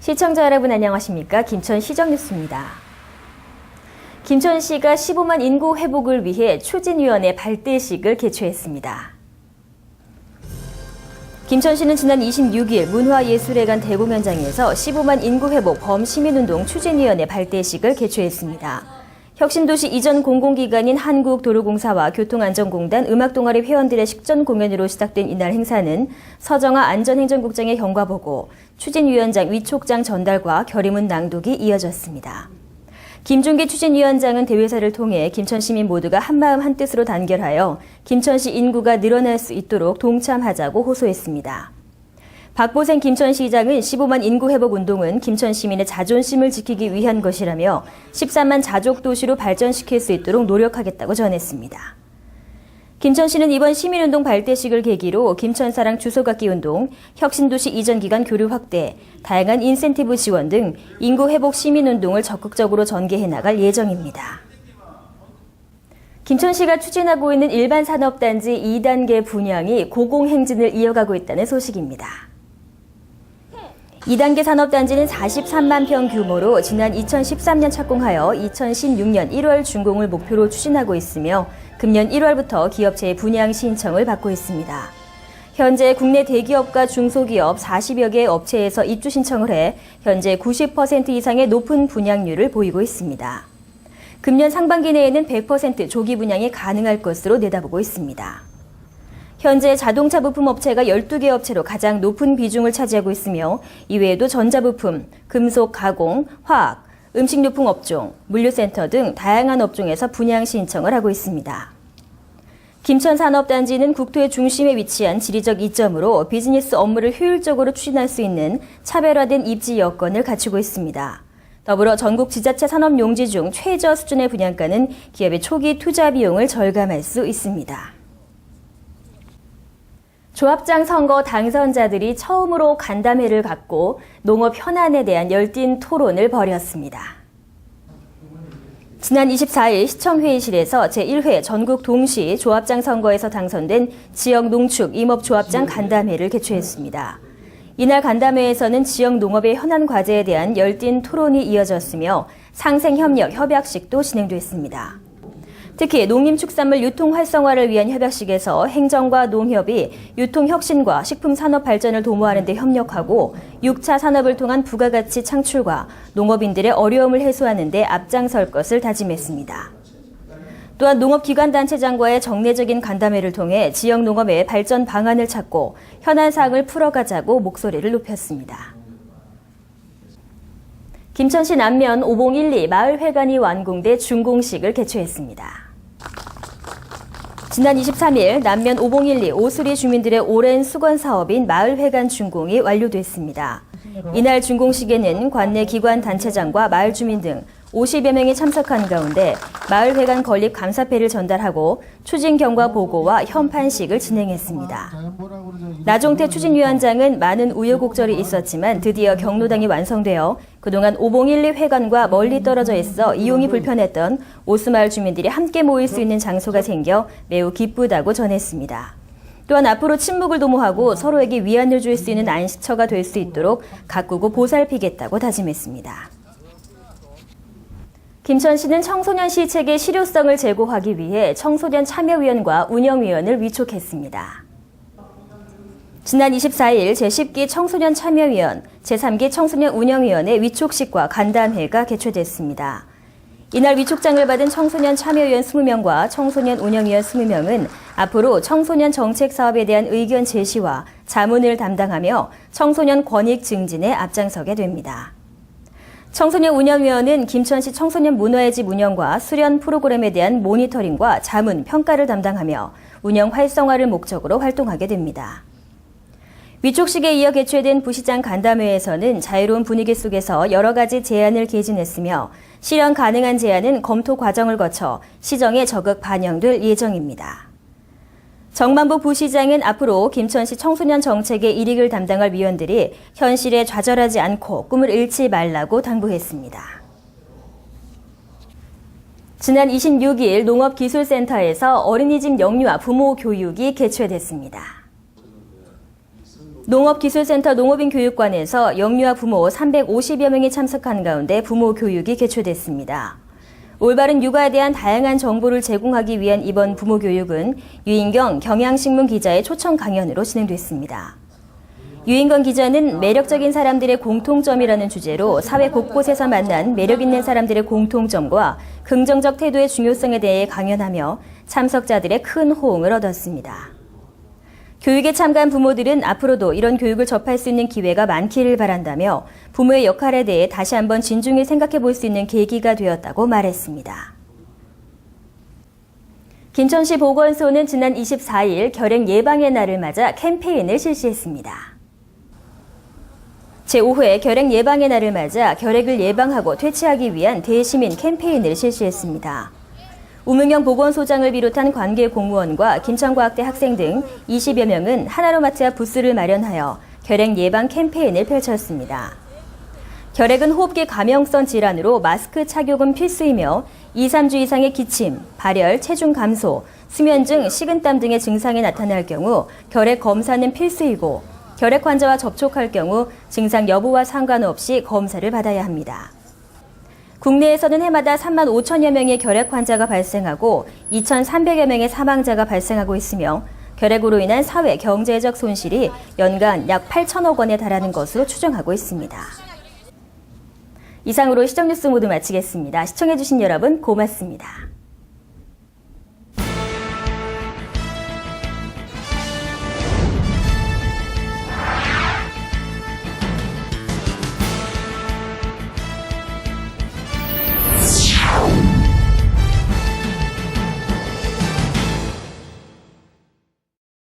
시청자 여러분 안녕하십니까? 김천 시정뉴스입니다. 김천시가 15만 인구 회복을 위해 추진위원회 발대식을 개최했습니다. 김천시는 지난 26일 문화예술회관 대공연장에서 15만 인구 회복 범시민운동 추진위원회 발대식을 개최했습니다. 혁신도시 이전 공공기관인 한국도로공사와 교통안전공단 음악동아리 회원들의 식전 공연으로 시작된 이날 행사는 서정아 안전행정국장의 경과보고, 추진위원장 위촉장 전달과 결의문 낭독이 이어졌습니다. 김준기 추진위원장은 대회사를 통해 김천 시민 모두가 한마음 한뜻으로 단결하여 김천시 인구가 늘어날 수 있도록 동참하자고 호소했습니다. 박보생 김천시장은 15만 인구 회복 운동은 김천 시민의 자존심을 지키기 위한 것이라며 13만 자족 도시로 발전시킬 수 있도록 노력하겠다고 전했습니다. 김천시는 이번 시민운동 발대식을 계기로 김천사랑 주소갖기 운동, 혁신도시 이전 기간 교류 확대, 다양한 인센티브 지원 등 인구 회복 시민운동을 적극적으로 전개해 나갈 예정입니다. 김천시가 추진하고 있는 일반 산업단지 2단계 분양이 고공행진을 이어가고 있다는 소식입니다. 2단계 산업단지는 43만 평 규모로 지난 2013년 착공하여 2016년 1월 준공을 목표로 추진하고 있으며 금년 1월부터 기업체의 분양 신청을 받고 있습니다. 현재 국내 대기업과 중소기업 40여 개의 업체에서 입주 신청을 해 현재 90% 이상의 높은 분양률을 보이고 있습니다. 금년 상반기 내에는 100% 조기 분양이 가능할 것으로 내다보고 있습니다. 현재 자동차 부품 업체가 12개 업체로 가장 높은 비중을 차지하고 있으며 이외에도 전자부품, 금속 가공, 화학, 음식료품 업종, 물류센터 등 다양한 업종에서 분양 신청을 하고 있습니다. 김천 산업단지는 국토의 중심에 위치한 지리적 이점으로 비즈니스 업무를 효율적으로 추진할 수 있는 차별화된 입지 여건을 갖추고 있습니다. 더불어 전국 지자체 산업 용지 중 최저 수준의 분양가는 기업의 초기 투자 비용을 절감할 수 있습니다. 조합장 선거 당선자들이 처음으로 간담회를 갖고 농업 현안에 대한 열띤 토론을 벌였습니다. 지난 24일 시청회의실에서 제1회 전국 동시 조합장 선거에서 당선된 지역 농축 임업조합장 간담회를 개최했습니다. 이날 간담회에서는 지역 농업의 현안 과제에 대한 열띤 토론이 이어졌으며 상생협력 협약식도 진행됐습니다. 특히 농림축산물 유통 활성화를 위한 협약식에서 행정과 농협이 유통 혁신과 식품 산업 발전을 도모하는 데 협력하고 6차 산업을 통한 부가가치 창출과 농업인들의 어려움을 해소하는 데 앞장설 것을 다짐했습니다. 또한 농업기관단체장과의 정례적인 간담회를 통해 지역 농업의 발전 방안을 찾고 현안 사항을 풀어가자고 목소리를 높였습니다. 김천시 남면 5012 마을회관이 완공돼 준공식을 개최했습니다. 지난 23일 남면 5012 오수리 주민들의 오랜 수건 사업인 마을회관 준공이 완료됐습니다. 이날 준공식에는 관내 기관 단체장과 마을 주민 등 50여 명이 참석한 가운데 마을회관 건립 감사패를 전달하고 추진 경과 보고와 현판식을 진행했습니다. 나종태 추진위원장은 많은 우여곡절이 있었지만 드디어 경로당이 완성되어 그동안 5012 회관과 멀리 떨어져 있어 이용이 불편했던 오수마을 주민들이 함께 모일 수 있는 장소가 생겨 매우 기쁘다고 전했습니다. 또한 앞으로 친목을 도모하고 서로에게 위안을 줄 수 있는 안식처가 될 수 있도록 가꾸고 보살피겠다고 다짐했습니다. 김천시는 청소년 시책의 실효성을 제고하기 위해 청소년 참여위원과 운영위원을 위촉했습니다. 지난 24일 제10기 청소년 참여위원, 제3기 청소년 운영위원회 위촉식과 간담회가 개최됐습니다. 이날 위촉장을 받은 청소년 참여위원 20명과 청소년 운영위원 20명은 앞으로 청소년 정책 사업에 대한 의견 제시와 자문을 담당하며 청소년 권익 증진에 앞장서게 됩니다. 청소년 운영위원은 김천시 청소년 문화의 집 운영과 수련 프로그램에 대한 모니터링과 자문, 평가를 담당하며 운영 활성화를 목적으로 활동하게 됩니다. 위촉식에 이어 개최된 부시장 간담회에서는 자유로운 분위기 속에서 여러 가지 제안을 개진했으며 실현 가능한 제안은 검토 과정을 거쳐 시정에 적극 반영될 예정입니다. 정만부 부시장은 앞으로 김천시 청소년 정책의 일익을 담당할 위원들이 현실에 좌절하지 않고 꿈을 잃지 말라고 당부했습니다. 지난 26일 농업기술센터에서 어린이집 영유아 부모 교육이 개최됐습니다. 농업기술센터 농업인 교육관에서 영유아 부모 350여 명이 참석한 가운데 부모 교육이 개최됐습니다. 올바른 육아에 대한 다양한 정보를 제공하기 위한 이번 부모 교육은 유인경 경향신문 기자의 초청 강연으로 진행됐습니다. 유인건 기자는 매력적인 사람들의 공통점이라는 주제로 사회 곳곳에서 만난 매력 있는 사람들의 공통점과 긍정적 태도의 중요성에 대해 강연하며 참석자들의 큰 호응을 얻었습니다. 교육에 참가한 부모들은 앞으로도 이런 교육을 접할 수 있는 기회가 많기를 바란다며 부모의 역할에 대해 다시 한번 진중히 생각해 볼 수 있는 계기가 되었다고 말했습니다. 김천시 보건소는 지난 24일 결핵 예방의 날을 맞아 캠페인을 실시했습니다. 제5회 결핵 예방의 날을 맞아 결핵을 예방하고 퇴치하기 위한 대시민 캠페인을 실시했습니다. 우문경 보건소장을 비롯한 관계 공무원과 김천과학대 학생 등 20여 명은 하나로마트 앞 부스를 마련하여 결핵 예방 캠페인을 펼쳤습니다. 결핵은 호흡기 감염성 질환으로 마스크 착용은 필수이며 2, 3주 이상의 기침, 발열, 체중 감소, 수면증, 식은땀 등의 증상이 나타날 경우 결핵 검사는 필수이고 결핵 환자와 접촉할 경우 증상 여부와 상관없이 검사를 받아야 합니다. 국내에서는 해마다 3만 5천여 명의 결핵 환자가 발생하고 2,300여 명의 사망자가 발생하고 있으며 결핵으로 인한 사회 경제적 손실이 연간 약 8천억 원에 달하는 것으로 추정하고 있습니다. 이상으로 시정뉴스 모두 마치겠습니다. 시청해주신 여러분 고맙습니다.